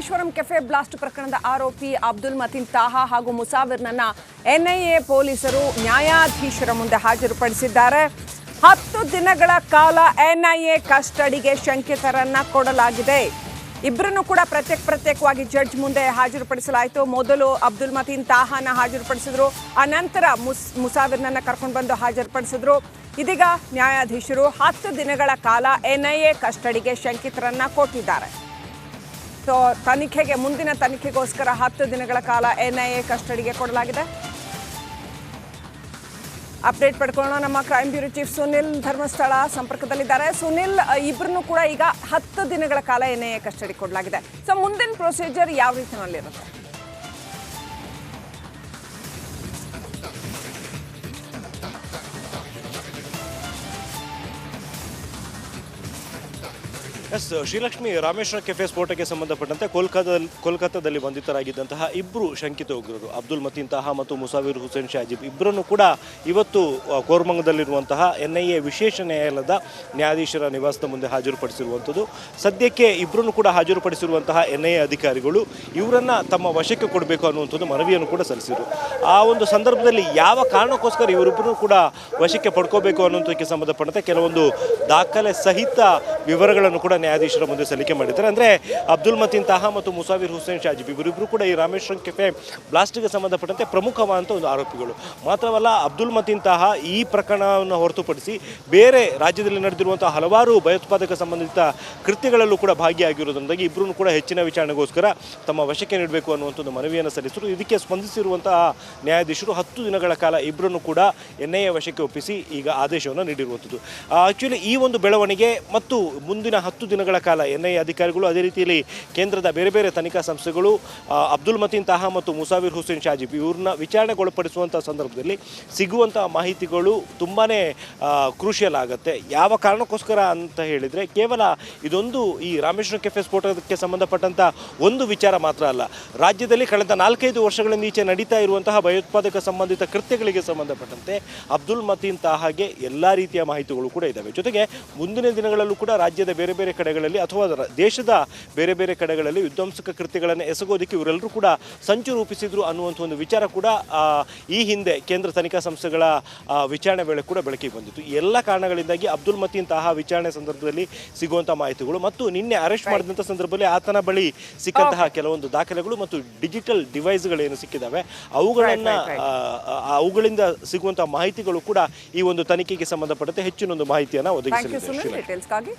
Rameswaram cafe blast ಪ್ರಕರಣದ ಆರೋಪಿ ಅಬ್ದುಲ್ ಮತೀನ್ ತಾಹಾ ಹಾಗೂ ಮುಸಾವಿರ್ನನ್ನ ಎನ್ಐಎ ಪೊಲೀಸರು ನ್ಯಾಯಾಧೀಶರ ಮುಂದೆ ಹಾಜರುಪಡಿಸಿದ್ದಾರೆ. ಹತ್ತು ದಿನಗಳ ಕಾಲ ಎನ್ಐಎ ಕಸ್ಟಡಿಗೆ ಶಂಕಿತರನ್ನ ಕೊಡಲಾಗಿದೆ. ಇಬ್ಬರನ್ನು ಕೂಡ ಪ್ರತ್ಯೇಕ ಪ್ರತ್ಯೇಕವಾಗಿ ಜಡ್ಜ್ ಮುಂದೆ ಹಾಜರುಪಡಿಸಲಾಯಿತು. ಮೊದಲು ಅಬ್ದುಲ್ ಮತೀನ್ ತಾಹಾನ ಹಾಜರುಪಡಿಸಿದ್ರು ಅನಂತರ ಮುಸ್ ಮುಸಾವಿರ್ನನ್ನ ಕರ್ಕೊಂಡು ಬಂದು ಹಾಜರುಪಡಿಸಿದ್ರು. ಇದೀಗ ನ್ಯಾಯಾಧೀಶರು ಹತ್ತು ದಿನಗಳ ಕಾಲ ಎನ್ಐಎ ಕಸ್ಟಡಿಗೆ ಶಂಕಿತರನ್ನ ಕೊಟ್ಟಿದ್ದಾರೆ. ಸೊ ತನಿಖೆಗೆ, ಮುಂದಿನ ತನಿಖೆಗೋಸ್ಕರ ಹತ್ತು ದಿನಗಳ ಕಾಲ ಎನ್ಐಎ ಕಸ್ಟಡಿಗೆ ಕೊಡಲಾಗಿದೆ. ಅಪ್ಡೇಟ್ ಪಡ್ಕೊಳ್ಳೋಣ. ನಮ್ಮ crime bureau chief Sunil Dharmasthala ಸಂಪರ್ಕದಲ್ಲಿದ್ದಾರೆ. ಸುನಿಲ್ ಇಬ್ಬರನ್ನು ಕೂಡ ಈಗ ಹತ್ತು ದಿನಗಳ ಕಾಲ ಎನ್ಐಎ ಕಸ್ಟಡಿ ಕೊಡಲಾಗಿದೆ. ಸೊ ಮುಂದಿನ ಪ್ರೊಸೀಜರ್ ಯಾವ ರೀತಿಯಲ್ಲಿರುತ್ತೆ? ಎಸ್, ಶ್ರೀಲಕ್ಷ್ಮಿ ರಾಮೇಶ್ವರ ಕೆಫೆ ಸ್ಫೋಟಕ್ಕೆ ಸಂಬಂಧಪಟ್ಟಂತೆ ಕೋಲ್ಕತ್ತಾದಲ್ಲಿ ಕೋಲ್ಕತ್ತಾದಲ್ಲಿ ಬಂಧಿತರಾಗಿದ್ದಂತಹ ಇಬ್ಬರು ಶಂಕಿತ ಉಗ್ರರು, ಅಬ್ದುಲ್ ಮತೀನ್ ತಹ ಮತ್ತು ಮುಸಾವಿರ್ ಹುಸೇನ್ ಶಾಜಿಬ್. ಇಬ್ಬರನ್ನು ಕೂಡ ಇವತ್ತು ಕೋರ್ಮಂಗದಲ್ಲಿರುವಂತಹ ಎನ್ ಐ ಎ ವಿಶೇಷ ನ್ಯಾಯಾಲಯದ ನ್ಯಾಯಾಧೀಶರ ನಿವಾಸದ ಮುಂದೆ ಹಾಜರುಪಡಿಸಿರುವಂಥದ್ದು. ಸದ್ಯಕ್ಕೆ ಇಬ್ಬರನ್ನು ಕೂಡ ಹಾಜರುಪಡಿಸಿರುವಂತಹ ಎನ್ ಐ ಎ ಅಧಿಕಾರಿಗಳು ಇವರನ್ನ ತಮ್ಮ ವಶಕ್ಕೆ ಕೊಡಬೇಕು ಅನ್ನುವಂಥದ್ದು ಮನವಿಯನ್ನು ಕೂಡ ಸಲ್ಲಿಸಿದರು. ಆ ಒಂದು ಸಂದರ್ಭದಲ್ಲಿ ಯಾವ ಕಾರಣಕ್ಕೋಸ್ಕರ ಇವರಿಬ್ಬರೂ ಕೂಡ ವಶಕ್ಕೆ ಪಡ್ಕೋಬೇಕು ಅನ್ನುವಂಥದಕ್ಕೆ ಸಂಬಂಧಪಟ್ಟಂತೆ ಕೆಲವೊಂದು ದಾಖಲೆ ಸಹಿತ ವಿವರಗಳನ್ನು ಕೂಡ ನ್ಯಾಯಾಧೀಶರ ಮುಂದೆ ಸಲ್ಲಿಕೆ ಮಾಡಿದ್ದಾರೆ. ಅಂದರೆ ಅಬ್ದುಲ್ ಮತೀನ್ ತಹಾ ಮತ್ತು ಮುಸಾವಿರ್ ಹುಸೇನ್ ಶಾಜಿ ಇವರಿಬ್ಬರು ಕೂಡ ಈ ರಾಮೇಶ್ವರಂ ಕೆಫೆ ಬ್ಲಾಸ್ಟ್ಗೆ ಸಂಬಂಧಪಟ್ಟಂತೆ ಪ್ರಮುಖವಾದಂಥ ಒಂದು ಆರೋಪಿಗಳು. ಮಾತ್ರವಲ್ಲ, ಅಬ್ದುಲ್ ಮತೀನ್ ತಾಹಾ ಈ ಪ್ರಕರಣವನ್ನು ಹೊರತುಪಡಿಸಿ ಬೇರೆ ರಾಜ್ಯದಲ್ಲಿ ನಡೆದಿರುವಂಥ ಹಲವಾರು ಭಯೋತ್ಪಾದಕ ಸಂಬಂಧಿತ ಕೃತ್ಯಗಳಲ್ಲೂ ಕೂಡ ಭಾಗಿಯಾಗಿರುವುದರಿಂದಾಗಿ ಇಬ್ಬರೂ ಕೂಡ ಹೆಚ್ಚಿನ ವಿಚಾರಣೆಗೋಸ್ಕರ ತಮ್ಮ ವಶಕ್ಕೆ ನೀಡಬೇಕು ಅನ್ನುವಂಥ ಒಂದು ಮನವಿಯನ್ನು ಸಲ್ಲಿಸಿದರು. ಇದಕ್ಕೆ ಸ್ಪಂದಿಸಿರುವಂತಹ ನ್ಯಾಯಾಧೀಶರು ಹತ್ತು ದಿನಗಳ ಕಾಲ ಇಬ್ಬರನ್ನು ಕೂಡ ಎನ್ ಐ ಎ ವಶಕ್ಕೆ ಒಪ್ಪಿಸಿ ಈಗ ಆದೇಶವನ್ನು ನೀಡಿರುವಂಥದ್ದು ಆಕ್ಚುಲಿ ಈ ಒಂದು ಬೆಳವಣಿಗೆ ಮತ್ತು ಮುಂದಿನ ಹತ್ತು ದಿನಗಳ ಕಾಲ ಎನ್ ಐ ಅಧಿಕಾರಿಗಳು ಅದೇ ರೀತಿಯಲ್ಲಿ ಕೇಂದ್ರದ ಬೇರೆ ಬೇರೆ ತನಿಖಾ ಸಂಸ್ಥೆಗಳು ಅಬ್ದುಲ್ ಮತೀನ್ ತಾಹಾ ಮತ್ತು ಮುಸಾವಿರ್ ಹುಸೇನ್ ಶಾಜಿಬ್ ಇವ್ರನ್ನ ವಿಚಾರಣೆಗೊಳಪಡಿಸುವಂಥ ಸಂದರ್ಭದಲ್ಲಿ ಸಿಗುವಂಥ ಮಾಹಿತಿಗಳು ತುಂಬಾ ಕ್ರೂಷಿಯಲ್ ಆಗುತ್ತೆ. ಯಾವ ಕಾರಣಕ್ಕೋಸ್ಕರ ಅಂತ ಹೇಳಿದರೆ ಕೇವಲ ಇದೊಂದು ಈ ರಾಮೇಶ್ವರ ಕೆಫೆ ಸ್ಫೋಟಕ್ಕೆ ಸಂಬಂಧಪಟ್ಟಂಥ ಒಂದು ವಿಚಾರ ಮಾತ್ರ ಅಲ್ಲ. ರಾಜ್ಯದಲ್ಲಿ ಕಳೆದ ನಾಲ್ಕೈದು ವರ್ಷಗಳ ನೀಚೆ ನಡೀತಾ ಇರುವಂತಹ ಭಯೋತ್ಪಾದಕ ಸಂಬಂಧಿತ ಕೃತ್ಯಗಳಿಗೆ ಸಂಬಂಧಪಟ್ಟಂತೆ ಅಬ್ದುಲ್ ಮತೀನ್ ತಾಹಾಗೆ ಎಲ್ಲ ರೀತಿಯ ಮಾಹಿತಿಗಳು ಕೂಡ ಇದ್ದಾವೆ ಜೊತೆಗೆ ಮುಂದಿನ ದಿನಗಳಲ್ಲೂ ಕೂಡ ರಾಜ್ಯದ ಬೇರೆ ಬೇರೆ ಕಡೆಗಳಲ್ಲಿ ಅಥವಾ ದೇಶದ ಬೇರೆ ಬೇರೆ ಕಡೆಗಳಲ್ಲಿ ವಿಧ್ವಂಸಕ ಕೃತ್ಯಗಳನ್ನು ಎಸಗೋದಕ್ಕೆ ಇವರೆಲ್ಲರೂ ಕೂಡ ಸಂಚು ರೂಪಿಸಿದ್ರು ಅನ್ನುವಂಥ ಒಂದು ವಿಚಾರ ಕೂಡ ಈ ಹಿಂದೆ ಕೇಂದ್ರ ತನಿಖಾ ಸಂಸ್ಥೆಗಳ ವಿಚಾರಣೆ ವೇಳೆ ಕೂಡ ಬೆಳಕಿಗೆ ಬಂದಿತ್ತು. ಈ ಎಲ್ಲ ಕಾರಣಗಳಿಂದಾಗಿ ಅಬ್ದುಲ್ ಮತೀನ್ ತಾಹಾ ವಿಚಾರಣೆ ಸಂದರ್ಭದಲ್ಲಿ ಸಿಗುವಂತಹ ಮಾಹಿತಿಗಳು ಮತ್ತು ನಿನ್ನೆ ಅರೆಸ್ಟ್ ಮಾಡಿದಂಥ ಸಂದರ್ಭದಲ್ಲಿ ಆತನ ಬಳಿ ಸಿಕ್ಕಂತಹ ಕೆಲವೊಂದು ದಾಖಲೆಗಳು ಮತ್ತು ಡಿಜಿಟಲ್ ಡಿವೈಸ್ಗಳೇನು ಸಿಕ್ಕಿದ್ದಾವೆ ಅವುಗಳನ್ನು. ಅವುಗಳಿಂದ ಸಿಗುವಂತಹ ಮಾಹಿತಿಗಳು ಕೂಡ ಈ ಒಂದು ತನಿಖೆಗೆ ಸಂಬಂಧಪಟ್ಟಂತೆ ಹೆಚ್ಚಿನ ಒಂದು ಮಾಹಿತಿಯನ್ನು ಒದಗಿಸಿದೆ ಒದಗಿಸಲಿದೆ